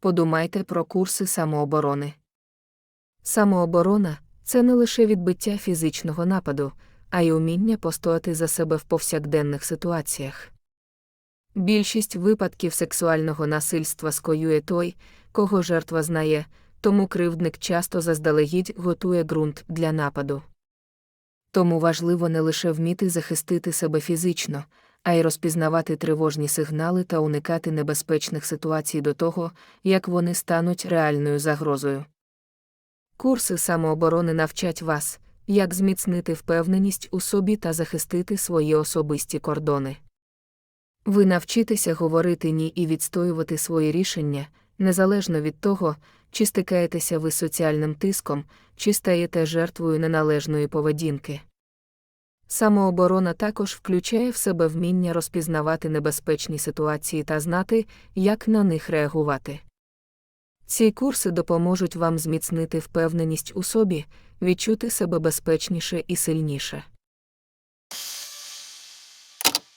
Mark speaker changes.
Speaker 1: Подумайте про курси самооборони. Самооборона це не лише відбиття фізичного нападу, а й уміння постояти за себе в повсякденних ситуаціях. Більшість випадків сексуального насильства скоює той, кого жертва знає, тому кривдник часто заздалегідь готує ґрунт для нападу. Тому важливо не лише вміти захистити себе фізично, а й розпізнавати тривожні сигнали та уникати небезпечних ситуацій до того, як вони стануть реальною загрозою. Курси самооборони навчать вас, як зміцнити впевненість у собі та захистити свої особисті кордони. Ви навчитеся говорити ні і відстоювати свої рішення, незалежно від того, чи стикаєтеся ви з соціальним тиском, чи стаєте жертвою неналежної поведінки. Самооборона також включає в себе вміння розпізнавати небезпечні ситуації та знати, як на них реагувати. Ці курси допоможуть вам зміцнити впевненість у собі, відчути себе безпечніше і сильніше.